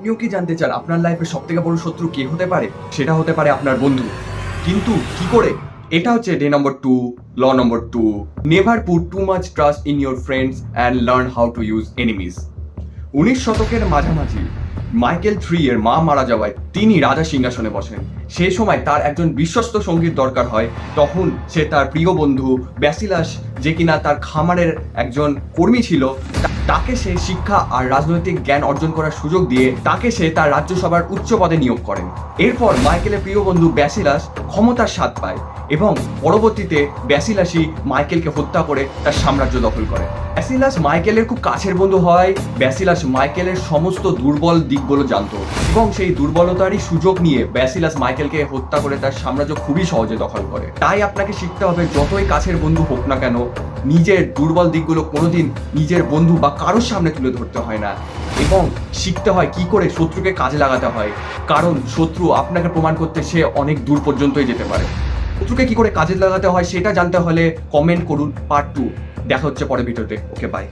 আপনিও কি জানতে চান আপনার লাইফে সব থেকে বড় শত্রু কে হতে পারে? সেটা হতে পারে আপনার বন্ধু। কিন্তু কি করে? এটা হচ্ছে day number two law number two never put too much trust in your friends and learn how to use enemies উনিশ শতকের মাঝামাঝি, মাইকেল থ্রি এর মা মারা যাওয়ায় তিনি রাজা সিংহাসনে বসেন। সেই সময় তার একজন বিশ্বস্ত সংগীত দরকার হয়। তখন সে তার প্রিয় বন্ধু ব্যাসিলাস যে কিনা তার খামারের একজন কর্মী ছিল, তাকে সে শিক্ষা আর রাজনৈতিক জ্ঞান অর্জন করার সুযোগ দিয়ে তাকে সে তার রাজ্যসভার উচ্চ পদে নিয়োগ করেন। এরপর মাইকেলের প্রিয় বন্ধু ব্যাসিলাস ক্ষমতার স্বাদ পায় এবং পরবর্তীতে ব্যাসিলাসই মাইকেলকে হত্যা করে তার সাম্রাজ্য দখল করে। ব্যাসিলাস মাইকেলের খুব কাছের বন্ধু হয়, ব্যাসিলাস মাইকেলের সমস্ত দুর্বল দিকগুলো জানতো। এবং সেই দুর্বলতারই সুযোগ নিয়ে ব্যাসিলাস মাইকেলকে হত্যা করে তার সাম্রাজ্য খুবই সহজে দখল করে। তাই আপনাকে শিখতে হবে যতই কাছের বন্ধু হোক না কেন, নিজের দুর্বল দিকগুলো কোনোদিন নিজের বন্ধু বা কারোর সামনে তুলে ধরতে হয় না। এবং শিখতে হয় কি করে শত্রুকে কাজে লাগাতে হয়। কারণ শত্রু আপনাকে প্রমাণ করতে সে অনেক দূর পর্যন্তই যেতে পারে। শত্রুকে কি করে কাজে লাগাতে হয় সেটা জানতে হলে কমেন্ট করুন পার্ট টু দেখা হচ্ছে পরে ভিডিওতে। Okay bye